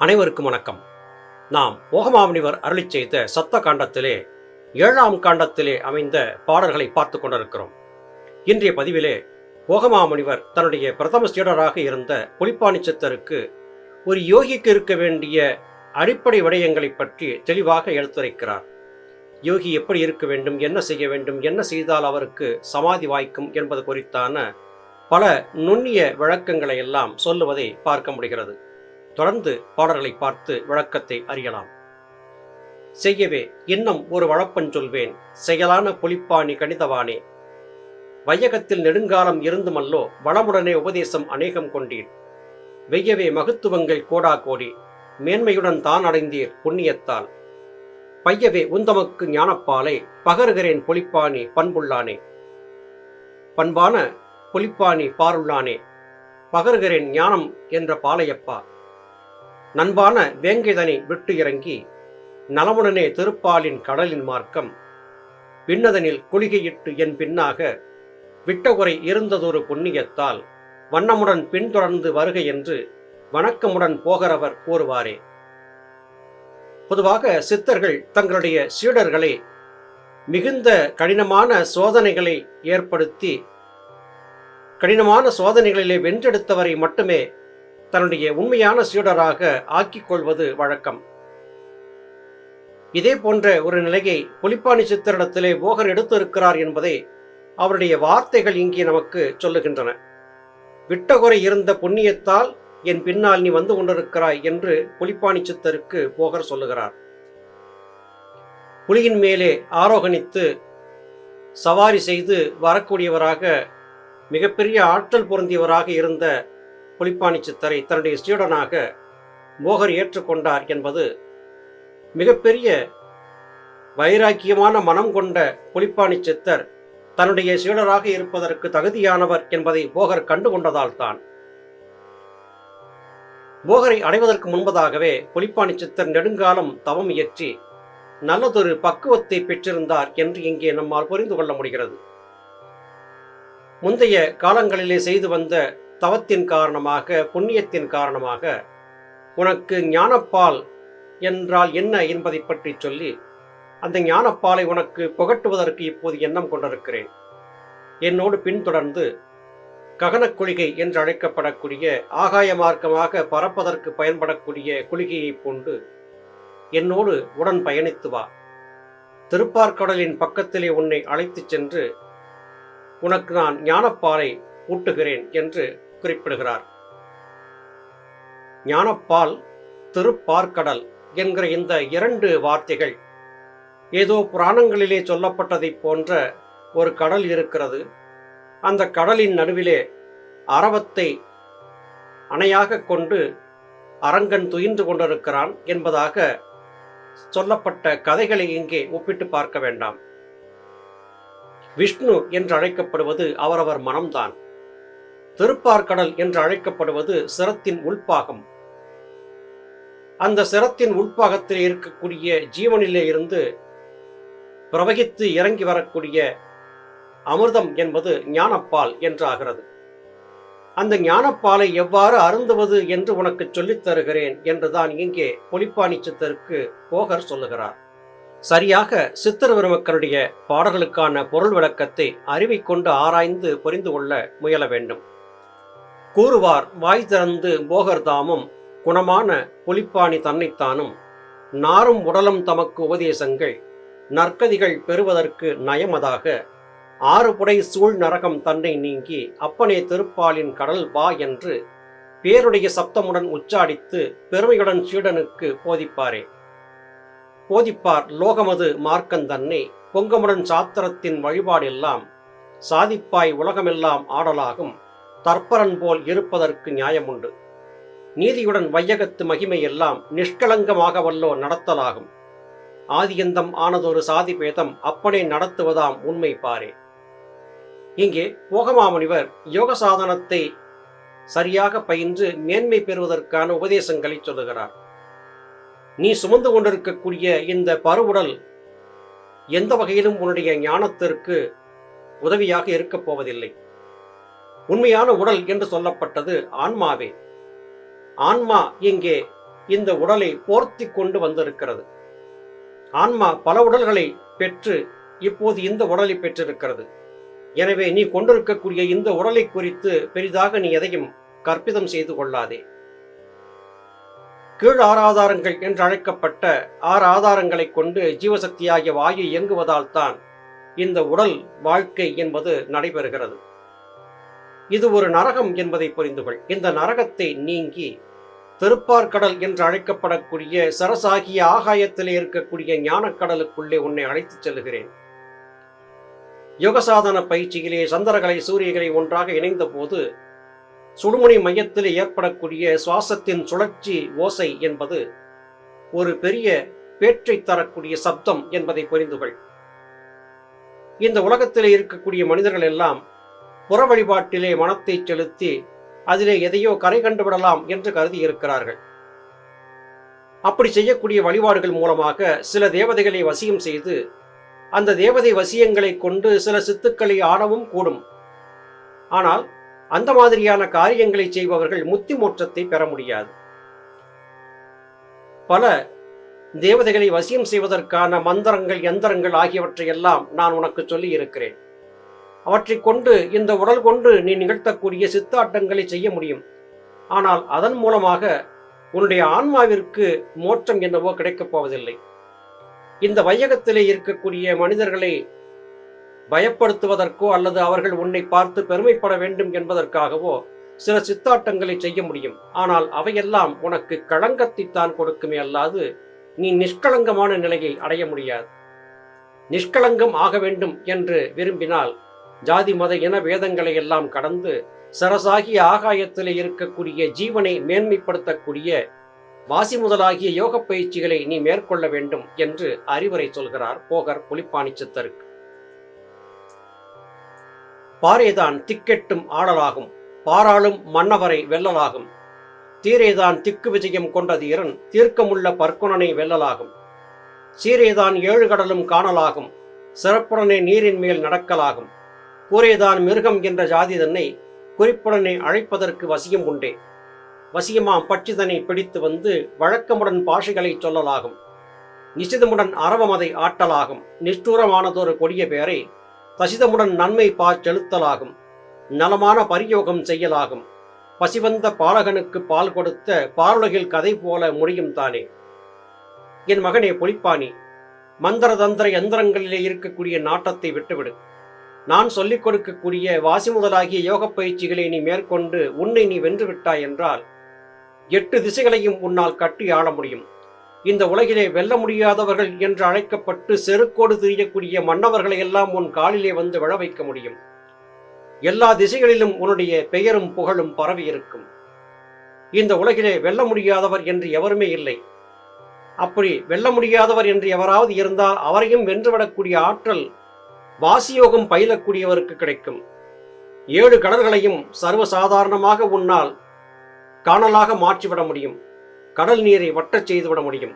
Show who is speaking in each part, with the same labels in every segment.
Speaker 1: அனைவருக்கும் வணக்கம். நாம் ஓகமாமுனிவர் அருளிச் செய்த சத்த காண்டத்திலே ஏழாம் காண்டத்திலே அமைந்த பாடல்களை பார்த்து கொண்டிருக்கிறோம். இன்றைய பதிவிலே ஓகமாமுனிவர் தன்னுடைய பிரதம சீடராக இருந்த புலிப்பாணி சித்தருக்கு ஒரு யோகிக்கு இருக்க வேண்டிய அடிப்படை விடயங்களைப் பற்றி தெளிவாக எடுத்துரைக்கிறார். யோகி எப்படி இருக்க வேண்டும் என்ன செய்ய வேண்டும் என்ன செய்தால் அவருக்கு சமாதி வாய்க்கும் என்பது குறித்தான பல நுண்ணிய விளக்கங்களை எல்லாம் சொல்லுவதை பார்க்க முடிகிறது. தொடர்ந்து பாடல்களை பார்த்து விளக்கத்தை அறியலாம். செய்யவே இன்னும் ஒரு வழப்பன் சொல்வேன் செயலான புலிப்பாணி கணிதவானே வையகத்தில் நெடுங்காலம் இருந்துமல்லோ வளமுடனே உபதேசம் அநேகம் கொண்டீர். வெய்யவே மகத்துவங்கள் கோடா கோடி மேன்மையுடன் தான் அடைந்தீர் புண்ணியத்தால். பையவே உந்தமக்கு ஞானப்பாலை பகருகிறேன் பொலிப்பாணி பண்புள்ளானே. பண்பான பொலிப்பாணி பாருள்ளானே பகருகிறேன் ஞானம் என்ற பாலையப்பா நண்பான வேங்கைதனை விட்டு இறங்கி நலமுடனே திருப்பாலின் கடலின் மார்க்கம் பின்னதனில் குளிகையிட்டு என் பின்னாக விட்டகுறை இருந்ததொரு புண்ணியத்தால் வண்ணமுடன் பின்தொடர்ந்து வருக என்று வணக்கமுடன் போகிறவர் கூறுவாரே. பொதுவாக சித்தர்கள் தங்களுடைய சீடர்களை மிகுந்த கடினமான சோதனைகளை ஏற்படுத்தி கடினமான சோதனைகளிலே வென்றெடுத்தவரை மட்டுமே தன்னுடைய உண்மையான சீடராக ஆக்கிக் கொள்வது வழக்கம். இதே போன்ற ஒரு நிலையை புலிப்பாணி சித்தரிடத்திலே போகர் எடுத்திருக்கிறார் என்பதை அவருடைய வார்த்தைகள் இங்கே நமக்கு சொல்லுகின்றன. விட்டகுறை இருந்த புண்ணியத்தால் என் பின்னால் நீ வந்து கொண்டிருக்கிறாய் என்று புலிப்பாணி சித்தருக்கு போகர் சொல்லுகிறார். புலியின் மேலே ஆரோகணித்து சவாரி செய்து வரக்கூடியவராக மிகப்பெரிய ஆற்றல் பொருந்தியவராக இருந்த புலிப்பாணி சித்தரை தன்னுடைய ஸ்டூடனாக போகர் ஏற்றுக்கொண்டார் என்பது மிகப்பெரிய வைராக்கியமான மனம் கொண்ட புலிப்பாணி சித்தர் தன்னுடைய சீடராக இருப்பதற்கு தகுதியானவர் என்பதை போகர் கண்டுகொண்டதால் தான். போகரை அடைவதற்கு முன்பதாகவே புலிப்பாணி சித்தர் நெடுங்காலம் தவம் இயற்றி நல்லதொரு பக்குவத்தை பெற்றிருந்தார் என்று இங்கே நம்மால் புரிந்து கொள்ள முடிகிறது. முந்தைய காலங்களிலே செய்து வந்த தவத்தின் காரணமாக புண்ணியத்தின் காரணமாக உனக்கு ஞானப்பால் என்றால் என்ன என்பதை பற்றி சொல்லி அந்த ஞானப்பாலை உனக்கு புகட்டுவதற்கு இப்போது எண்ணம் கொண்டிருக்கிறேன். என்னோடு பின்தொடர்ந்து ககனக் குளிகை என்று அழைக்கப்படக்கூடிய ஆகாய மார்க்கமாக பறப்பதற்கு பயன்படக்கூடிய குளிகையைப் கொண்டு என்னோடு உடன் பயணித்து வா. திருப்பார்கடலின் பக்கத்திலே உன்னை அழைத்துச் சென்று உனக்கு நான் ஞானப்பாலை ஊட்டுகிறேன் என்று குறிப்பிடுகிறார். ஞானப்பால் திருப்பார்க்கடல் என்கிற இந்த இரண்டு வார்த்தைகள் ஏதோ புராணங்களிலே சொல்லப்பட்டதைப் போன்ற ஒரு கடல் இருக்கிறது. அந்த கடலின் நடுவிலே அரவத்தை அணையாக கொண்டு அரங்கன் துயின்று கொண்டிருக்கிறான் என்பதாக சொல்லப்பட்ட கதைகளை இங்கே ஒப்பிட்டு பார்க்க வேண்டாம். விஷ்ணு என்று அழைக்கப்படுவது அவரவர் மனம்தான். திருப்பார்கடல் என்று அழைக்கப்படுவது சிரத்தின் உள்பாகம். அந்த சிரத்தின் உள்பாகத்தில் இருக்கக்கூடிய ஜீவனிலே இருந்து பிரவகித்து இறங்கி வரக்கூடிய அமிர்தம் என்பது ஞானப்பால் என்றாகிறது. அந்த ஞானப்பாலை எவ்வாறு அருந்துவது என்று உனக்கு சொல்லித் தருகிறேன் என்றுதான் இங்கே பொலிப்பாணி சித்தருக்கு போகர் சொல்லுகிறார். சரியாக சித்தர் பெருமக்களுடைய பாடல்களுக்கான பொருள் விளக்கத்தை அறிவை கொண்டு ஆராய்ந்து புரிந்து கொள்ள முயல வேண்டும். கூறுவார் வாய் திறந்து போகர்தாமும் குணமான புலிப்பாணி தன்னைத்தானும். நாரும் உடலும் தமக்கு உபதேசங்கள். நற்கதிகள் பெறுவதற்கு நயமதாக. ஆறு புடை சூழ் நரகம் தன்னை நீங்கி அப்பனே திருப்பாலின் கடல் வா என்று பேருடைய சப்தமுடன் உச்சாடித்து பெருமையுடன் சீடனுக்கு போதிப்பாரே. போதிப்பார் லோகமது மார்க்கந்தன்னை பொங்கமுடன் சாத்திரத்தின் வழிபாடெல்லாம் சாதிப்பாய் உலகமெல்லாம் ஆடலாகும். தற்பரன் போல் இருப்பதற்கு நியாயமுண்டு. நீதியுடன் வையகத்து மகிமையெல்லாம் நிஷ்கலங்கமாக வல்லோ நடத்தலாகும். ஆதியந்தம் ஆனதொரு சாதி பேதம் அப்பனே நடத்துவதாம் உண்மை பாரே. இங்கே போகமாமுனிவர் யோக சாதனத்தை சரியாக பயின்று மேன்மை பெறுவதற்கான உபதேசங்களை சொல்லுகிறார். நீ சுமந்து கொண்டிருக்கக்கூடிய இந்த பருவுடல் எந்த வகையிலும் உன்னுடைய ஞானத்திற்கு உதவியாக இருக்கப் போவதில்லை. உண்மையான உடல் என்று சொல்லப்பட்டது ஆன்மாவே. ஆன்மா இங்கே இந்த உடலை போர்த்தி கொண்டு வந்திருக்கிறது. ஆன்மா பல உடல்களை பெற்று இப்போது இந்த உடலை பெற்றிருக்கிறது. எனவே நீ கொண்டிருக்கக்கூடிய இந்த உடலை குறித்து பெரிதாக நீ எதையும் கற்பிதம் செய்து கொள்ளாதே. கீழ் ஆறாதாரங்கள் என்று அழைக்கப்பட்ட ஆறு ஆதாரங்களை கொண்டு ஜீவசக்தியாகிய வாயு இயங்குவதால் தான் இந்த உடல் வாழ்க்கை என்பது நடைபெறுகிறது. இது ஒரு நரகம் என்பதை புரிந்து கொள் இந்த நரகத்தை நீங்கி திருப்பார்கடல் என்று அழைக்கப்படக்கூடிய சரசாகிய ஆகாயத்திலே இருக்கக்கூடிய ஞானக்கடலுக்குள்ளே உன்னை அழைத்துச் செல்கிறேன் யோகசாதன பயிற்சியிலே சந்திரகலை சூரியகளை ஒன்றாக இணைந்த போது சுடுமுனை மையத்தில் ஏற்படக்கூடிய சுவாசத்தின் சுழற்சி ஓசை என்பது ஒரு பெரிய பேற்றை தரக்கூடிய சப்தம் என்பதை புரிந்துகொள். இந்த உலகத்தில் இருக்கக்கூடிய மனிதர்கள் எல்லாம் புற வழிபாட்டிலே மனத்தை செலுத்தி அதிலே எதையோ கரை கண்டுவிடலாம் என்று கருதி இருக்கிறார்கள். அப்படி செய்யக்கூடிய வழிபாடுகள் மூலமாக சில தேவதைகளை வசியம் செய்து அந்த தேவதை வசியங்களை கொண்டு சில சித்துக்களை ஆடவும் கூடும். ஆனால் அந்த மாதிரியான காரியங்களை செய்பவர்கள் முத்தி மோற்றத்தை பெற முடியாது. பல தேவதைகளை வசியம் செய்வதற்கான மந்திரங்கள் எந்திரங்கள் ஆகியவற்றை எல்லாம் நான் உனக்கு சொல்லி இருக்கிறேன். அவற்றை கொண்டு இந்த உடல் கொண்டு நீ நிகழ்த்தக்கூடிய சித்தாட்டங்களை செய்ய முடியும். ஆனால் அதன் மூலமாக உன்னுடைய ஆன்மாவிற்கு மோட்சம் என்னவோ கிடைக்கப் போவதில்லை. இந்த வையகத்திலே இருக்கக்கூடிய மனிதர்களை பயப்படுத்துவதற்கோ அல்லது அவர்கள் உன்னை பார்த்து பெருமைப்பட வேண்டும் என்பதற்காகவோ சில சித்தாட்டங்களை செய்ய முடியும். ஆனால் அவையெல்லாம் உனக்கு களங்கத்தைத்தான் கொடுக்குமே அல்லாது நீ நிஷ்கலங்கமான நிலையை அடைய முடியாது. நிஷ்கலங்கம் ஆக வேண்டும் என்று விரும்பினால் ஜாதி மத இன வேதங்களை எல்லாம் கடந்து சரசாகிய ஆகாயத்திலே இருக்கக்கூடிய ஜீவனை மேன்மைப்படுத்தக்கூடிய வாசி முதலாகிய யோக பயிற்சிகளை நீ மேற்கொள்ள வேண்டும் என்று அறிவுரை சொல்கிறார் போகர் புலிப்பாணி சித்தருக்கு. பாரேதான் திக்கெட்டும் ஆடலாகும் பாராளும் மன்னவரை வெல்லலாகும். தீரேதான் திக்கு விஜயம் கொண்ட தீரன் தீர்க்கமுள்ள பற்குணனை வெல்லலாகும். சீரேதான் ஏழு கடலும் காணலாகும் சிறப்புடனே நீரின் மேல் நடக்கலாகும். கூரேதான் மிருகம் என்ற ஜாதி தன்னை குறிப்புடனே அழைப்பதற்கு வசியம் உண்டே. வசியமாம் பட்சிதனை பிடித்து வந்து வழக்கமுடன் பாஷைகளை சொல்லலாகும். நிசிதமுடன் அரவமதை ஆட்டலாகும். நிஷ்டூரமானதொரு கொடிய பேரை தசிதமுடன் நன்மை பா செலுத்தலாகும். நலமான பரியோகம் செய்யலாகும். பசிவந்த பாலகனுக்கு பால் கொடுத்த பாருலகில் கதை போல முடியும் தானே. என் மகனே பொலிப்பாணி மந்திர தந்திர யந்திரங்களிலே இருக்கக்கூடிய நாட்டத்தை விட்டுவிடு. நான் சொல்லிக் கொடுக்கக்கூடிய வாசி முதலாகிய யோக பயிற்சிகளை நீ மேற்கொண்டு உன்னை நீ வென்று விட்டாய் என்றால் எட்டு திசைகளையும் உன்னால் கட்டி ஆள முடியும். இந்த உலகிலே வெல்ல முடியாதவர்கள் என்று அழைக்கப்பட்டு செருக்கோடு திரியக்கூடிய மன்னவர்களை எல்லாம் உன் காலிலே வந்து விழ வைக்க முடியும். எல்லா திசைகளிலும் உன்னுடைய பெயரும் புகழும் பரவி இருக்கும். இந்த உலகிலே வெல்ல முடியாதவர் என்று எவருமே இல்லை. அப்படி வெல்ல முடியாதவர் என்று எவராவது இருந்தால் அவரையும் வென்றுவிடக்கூடிய ஆற்றல் வாசியோகம் பயிலக்கூடியவருக்கு கிடைக்கும். ஏழு கடல்களையும் சர்வசாதாரணமாக உன்னால் காணலாக மாற்றிவிட முடியும். கடல் நீரை வட்டச் செய்துவிட முடியும்.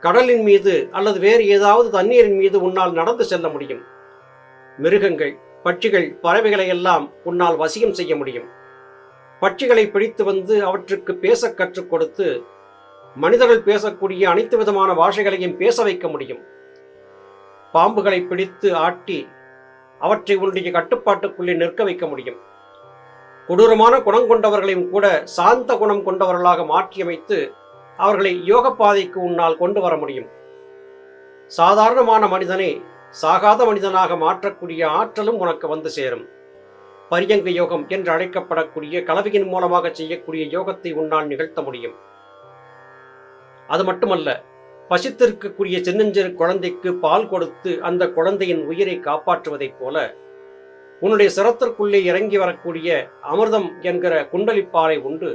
Speaker 1: கடலின் மீது அல்லது வேறு ஏதாவது தண்ணீரின் மீது உன்னால் நடந்து செல்ல முடியும். மிருகங்கள் பட்சிகள் பறவைகளை எல்லாம் உன்னால் வசியம் செய்ய முடியும். பட்சிகளை பிடித்து வந்து அவற்றுக்கு பேச கற்றுக் கொடுத்து மனிதர்கள் பேசக்கூடிய அனைத்து விதமான பாஷைகளையும் பேச வைக்க முடியும். பாம்புகளை பிடித்து ஆட்டி அவற்றை உன்னுடைய கட்டுப்பாட்டுக்குள்ளே நிற்க வைக்க முடியும். கொடூரமான குணம் கொண்டவர்களையும் கூட சாந்த குணம் கொண்டவர்களாக மாற்றியமைத்து அவர்களை யோக பாதைக்கு உன்னால் கொண்டு வர முடியும். சாதாரணமான மனிதனை சாகாத மனிதனாக மாற்றக்கூடிய ஆற்றலும் உனக்கு வந்து சேரும். பரியங்க யோகம் என்று அழைக்கப்படக்கூடிய கலவையின் மூலமாக செய்யக்கூடிய யோகத்தை உன்னால் நிகழ்த்த முடியும். அது மட்டுமல்ல பசித்திருக்கக்கூடிய சின்னஞ்சிறு குழந்தைக்கு பால் கொடுத்து அந்த குழந்தையின் உயிரை காப்பாற்றுவதைப் போல உன்னுடைய சிரத்திற்குள்ளே இறங்கி வரக்கூடிய அமிர்தம் என்கிற குண்டலிப்பாலை உண்டு.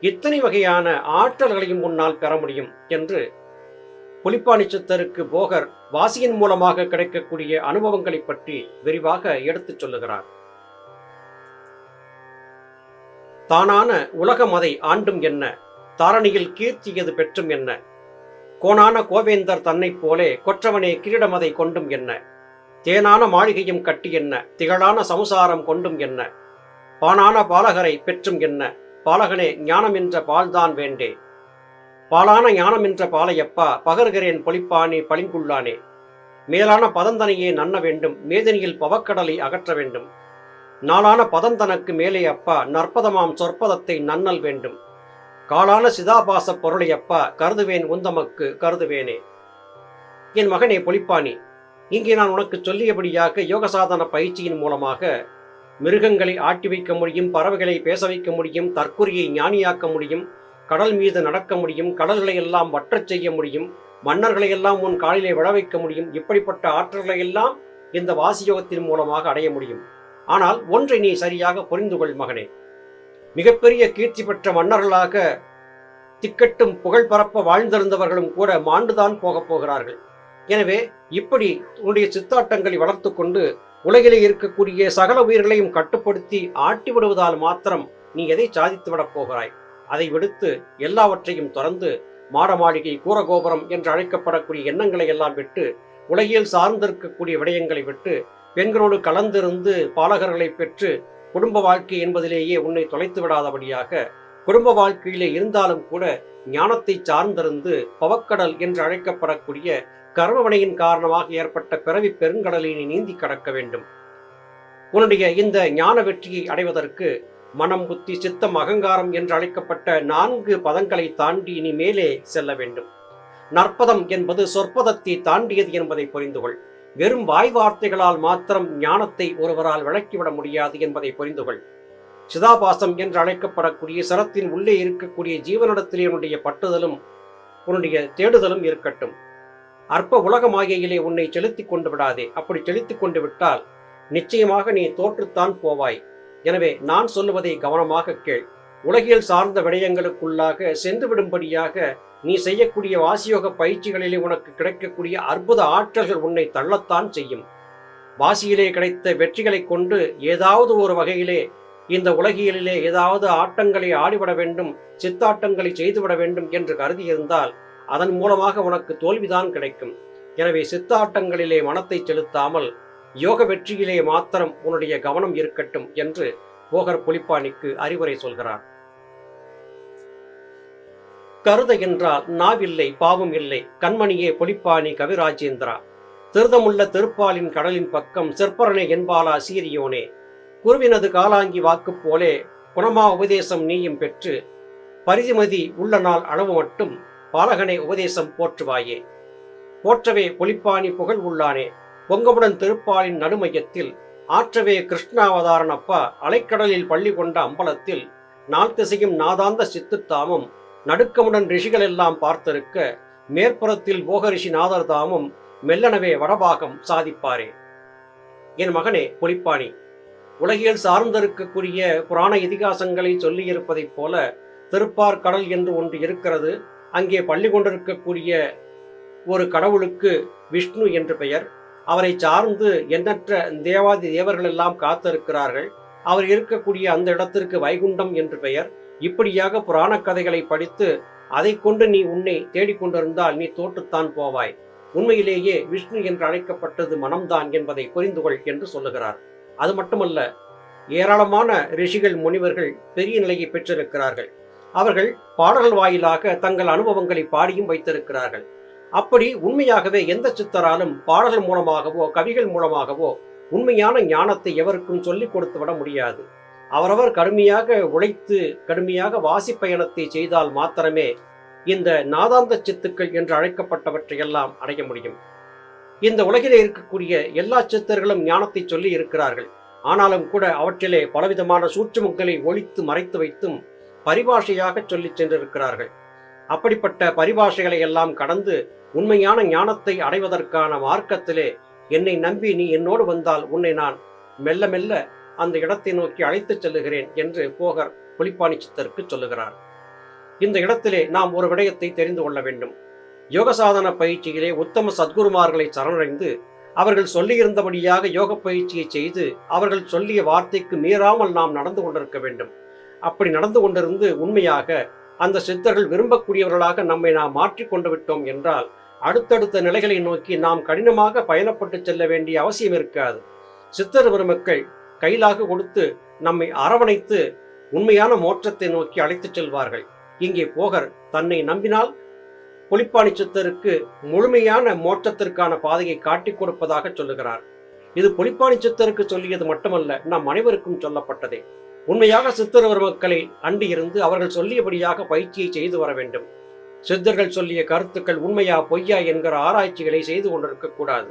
Speaker 1: இத்தனை வகையான ஆற்றல்களையும் உன்னால் பெற முடியும் என்று புலிப்பாணி சித்தருக்கு போகர் வாசியின் மூலமாக கிடைக்கக்கூடிய அனுபவங்களை பற்றி விரிவாக எடுத்துச் சொல்லுகிறார். தானான உலகமதை ஆண்டும் என்ன? தாரணியில் கீர்த்தியது பெற்றும் என்ன? கோணான கோவேந்தர் தன்னைப் போலே கொற்றவனே கிரீடமதை கொண்டும் என்ன? தேனான மாளிகையும் கட்டி என்ன? திகழான சமுசாரம் கொண்டும் என்ன? பானான பாலகரை பெற்றும் என்ன? பாலகனே ஞானம் என்ற பால்தான் வேண்டே. பாலான ஞானம் என்ற பாலையப்பா பகர்கிறேன் பொலிப்பானே பளிங்குள்ளானே. மேலான பதந்தனையே நன்ன வேண்டும் மேதினியில் பவக்கடலை அகற்ற வேண்டும். நாளான பதந்தனக்கு மேலே அப்பா நற்பதமாம் சொற்பதத்தை நன்னல் வேண்டும். காலான சிதாபாச பொருளை அப்பா கருதுவேன் உந்தமக்கு கருதுவேனே. என் மகனே பொலிப்பானி இங்கே நான் உனக்கு சொல்லியபடியாக யோக சாதன பயிற்சியின் மூலமாக மிருகங்களை ஆட்டி வைக்க முடியும் பறவைகளை பேச வைக்க முடியும் தற்கொலையை ஞானியாக்க முடியும் கடல் மீது நடக்க முடியும் கடல்களை எல்லாம் வற்றச் செய்ய முடியும் மன்னர்களை எல்லாம் உன் காலிலே விழ வைக்க முடியும் இப்படிப்பட்ட ஆற்றல்களை எல்லாம் இந்த வாசியோகத்தின் மூலமாக அடைய முடியும். ஆனால் ஒன்றை நீ சரியாக புரிந்து கொள் மகனே. மிகப்பெரிய கீர்த்தி பெற்ற மன்னர்களாக திக்கட்டும் புகழ் பரப்ப வாழ்ந்திருந்தவர்களும் கூட மாண்டுதான் போகப் போகிறார்கள். எனவே இப்படி உன்னுடைய சித்தாட்டங்களை வளர்த்து கொண்டு உலகிலே இருக்கக்கூடிய சகல உயிர்களையும் கட்டுப்படுத்தி ஆட்டி விடுவதால் மாத்திரம் நீ எதை சாதித்து விடப் போகிறாய்? அதை விடுத்து எல்லாவற்றையும் தொடர்ந்து மாட மாளிகை கூரகோபுரம் என்று அழைக்கப்படக்கூடிய எண்ணங்களை எல்லாம் விட்டு உலகில் சார்ந்திருக்கக்கூடிய விடயங்களை விட்டு பெண்களோடு கலந்திருந்து பாலகர்களை பெற்று குடும்ப வாழ்க்கை என்பதிலேயே உன்னை தொலைத்து விடாதபடியாக குடும்ப வாழ்க்கையிலே இருந்தாலும் கூட ஞானத்தை சார்ந்திருந்து பவக்கடல் என்று அழைக்கப்படக்கூடிய கர்மவினையின் காரணமாக ஏற்பட்ட பிறவி பெருங்கடலை நீ நீந்தி கடக்க வேண்டும். உன்னுடைய இந்த ஞான வெற்றியை அடைவதற்கு மனம் புத்தி சித்தம் அகங்காரம் என்று அழைக்கப்பட்ட நான்கு பதங்களை தாண்டி நீ மேலே செல்ல வேண்டும். நற்பதம் என்பது சொற்பதத்தை தாண்டியது என்பதை புரிந்து கொள் வெறும் வாய் வார்த்தைகளால் மாத்திரம் ஞானத்தை ஒருவரால் விளக்கிவிட முடியாது என்பதை புரிந்து கொள் சிதாபாசம் என்று அழைக்கப்படக்கூடிய சரத்தின் உள்ளே இருக்கக்கூடிய ஜீவனிடத்திலே உன்னுடைய பட்டுதலும் உன்னுடைய தேடுதலும் இருக்கட்டும். அற்ப உலக மாயையிலே உன்னை செலுத்திக் கொண்டு விடாதே. அப்படி செலுத்திக் கொண்டு விட்டால் நிச்சயமாக நீ தோற்றுத்தான் போவாய். எனவே நான் சொல்லுவதை கவனமாக கேள். உலகியல் சார்ந்த விடயங்களுக்குள்ளாக சென்று விடும்படியாக நீ செய்யக்கூடிய வாசியோக பயிற்சிகளிலே உனக்கு கிடைக்கக்கூடிய அற்புத ஆற்றல்கள் உன்னை தள்ளத்தான் செய்யும். வாசியிலே கிடைத்த வெற்றிகளை கொண்டு ஏதாவது ஒரு வகையிலே இந்த உலகியலிலே ஏதாவது ஆட்டங்களை ஆடிவிட வேண்டும் சித்தாட்டங்களை செய்துவிட வேண்டும் என்று கருதியிருந்தால் அதன் மூலமாக உனக்கு தோல்விதான் கிடைக்கும். எனவே சித்தாட்டங்களிலே மனத்தை செலுத்தாமல் யோக வெற்றியிலே மாத்திரம் உன்னுடைய கவனம் இருக்கட்டும் என்று போகர் புலிப்பாணிக்கு அறிவுரை சொல்கிறார். கருத என்றால் நாவில்லை பாவம் இல்லை. கண்மணியே பொலிப்பாணி கவிராஜேந்திரா. திருதமுள்ள திருப்பாலின் கடலின் பக்கம் செற்பரனே என்பாலா சீரியோனே குருவினது காலாங்கி வாக்கு போலே குணமா உபதேசம் நீயும் பெற்று பரிதிமதி உள்ள நாள் அளவு மட்டும் பாலகனை உபதேசம் போற்றுவாயே. போற்றவே பொலிப்பாணி புகழ் உள்ளானே. பொங்கமுடன் திருப்பாலின் நடுமையத்தில் ஆற்றவே கிருஷ்ணாவதாரன் அப்பா அலைக்கடலில் பள்ளி கொண்ட அம்பலத்தில் நாள் திசையும் நாதாந்த சித்துத்தாமும் நடுக்கமுடன் ரிஷிகள் எல்லாம் பார்த்திருக்க மேற்புறத்தில் போகரிஷி நாதர் தாமும் மெல்லனவே வடபாகம் சாதிப்பாரே. என் மகனே புலிப்பாணி உலகியல் சார்ந்திருக்கக்கூடிய புராண இதிகாசங்களை சொல்லியிருப்பதைப் போல திருப்பார் கடல் என்று ஒன்று இருக்கிறது. அங்கே பள்ளி கொண்டிருக்கக்கூடிய ஒரு கடவுளுக்கு விஷ்ணு என்று பெயர். அவரை சார்ந்து எண்ணற்ற தேவாதி தேவர்கள் எல்லாம் காத்திருக்கிறார்கள். அவர் இருக்கக்கூடிய அந்த இடத்திற்கு வைகுண்டம் என்று பெயர். இப்படியாக புராண கதைகளை படித்து அதை கொண்டு நீ உன்னை தேடிக்கொண்டிருந்தால் நீ தோற்றுத்தான் போவாய். உண்மையிலேயே விஷ்ணு என்று அழைக்கப்பட்டது மனம்தான் என்பதை புரிந்து கொள் என்று சொல்லுகிறார். அது மட்டுமல்ல ஏராளமான ரிஷிகள் முனிவர்கள் பெரிய நிலையை பெற்றிருக்கிறார்கள். அவர்கள் பாடல்கள் வாயிலாக தங்கள் அனுபவங்களை பாடியும் வைத்திருக்கிறார்கள். அப்படி உண்மையாகவே எந்த சித்தராலும் பாடல்கள் மூலமாகவோ கவிகள் மூலமாகவோ உண்மையான ஞானத்தை எவருக்கும் சொல்லிக் கொடுத்து விட முடியாது. அவரவர் கடுமையாக உழைத்து கடுமையாக வாசி பயணத்தை செய்தால் மாத்திரமே இந்த நாதாந்த சித்துக்கள் என்று அழைக்கப்பட்டவற்றையெல்லாம் அடைய முடியும். இந்த உலகிலே இருக்கக்கூடிய எல்லா சித்தர்களும் ஞானத்தை சொல்லி இருக்கிறார்கள். ஆனாலும் கூட அவற்றிலே பலவிதமான சூட்சுமங்களை ஒழித்து மறைத்து வைத்தும் பரிபாஷையாக சொல்லிச் சென்றிருக்கிறார்கள். அப்படிப்பட்ட பரிபாஷைகளை எல்லாம் கடந்து உண்மையான ஞானத்தை அடைவதற்கான மார்க்கத்திலே என்னை நம்பி நீ என்னோடு வந்தால் உன்னை நான் மெல்ல மெல்ல அந்த இடத்தை நோக்கி அழைத்துச் செல்லுகிறேன் என்று போகர் புலிப்பாணி சித்தருக்கு சொல்லுகிறார். இந்த இடத்திலே நாம் ஒரு விடயத்தை தெரிந்து கொள்ள வேண்டும். யோக சாதன பயிற்சியிலே உத்தம சத்குருமார்களை சரணடைந்து அவர்கள் சொல்லியிருந்தபடியாக யோக பயிற்சியை செய்து அவர்கள் சொல்லிய வார்த்தைக்கு மீறாமல் நாம் நடந்து கொண்டிருக்க வேண்டும். அப்படி நடந்து கொண்டிருந்து உண்மையாக அந்த சித்தர்கள் விரும்பக்கூடியவர்களாக நம்மை நாம் மாற்றி கொண்டு விட்டோம் என்றால் அடுத்தடுத்த நிலைகளை நோக்கி நாம் கடினமாக பயணப்பட்டு செல்ல வேண்டிய அவசியம் இருக்காது. சித்தர் பெருமக்கள் கையிலாக கொடுத்து நம்மை அரவணைத்து உண்மையான மோற்றத்தை நோக்கி அழைத்துச் செல்வார்கள். இங்கே போகர் தன்னை நம்பினால் புலிப்பாணி சித்தருக்கு முழுமையான மோற்றத்திற்கான பாதையை காட்டிக் கொடுப்பதாக சொல்லுகிறார். இது புலிப்பாணி சித்தருக்கு சொல்லியது மட்டுமல்ல நம் அனைவருக்கும் சொல்லப்பட்டதே. உண்மையாக சித்தர் மக்களை அண்டி இருந்து அவர்கள் சொல்லியபடியாக பயிற்சியை செய்து வர வேண்டும். சித்தர்கள் சொல்லிய கருத்துக்கள் உண்மையா பொய்யா என்கிற ஆராய்ச்சிகளை செய்து கொண்டிருக்க கூடாது.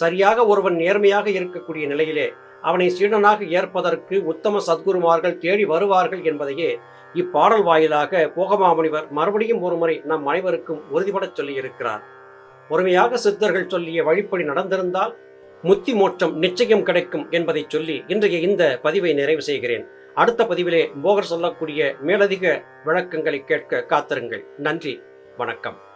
Speaker 1: சரியாக ஒருவன் நேர்மையாக இருக்கக்கூடிய நிலையிலே அவனை சீடனாக ஏற்பதற்கு உத்தம சத்குருமார்கள் தேடி வருவார்கள் என்பதையே இப்பாடல் வாயிலாக போகமாமுனிவர் மறுபடியும் ஒருமுறை நம் அனைவருக்கும் உறுதிபடச் சொல்லியிருக்கிறார். பொறுமையாக சித்தர்கள் சொல்லிய வழிப்படி நடந்திருந்தால் முத்தி மோட்சம் நிச்சயம் கிடைக்கும் என்பதை சொல்லி இன்றைய இந்த பதிவை நிறைவு செய்கிறேன். அடுத்த பதிவிலே போகர் சொல்லக்கூடிய மேலதிக விளக்கங்களை கேட்க காத்திருங்கள். நன்றி வணக்கம்.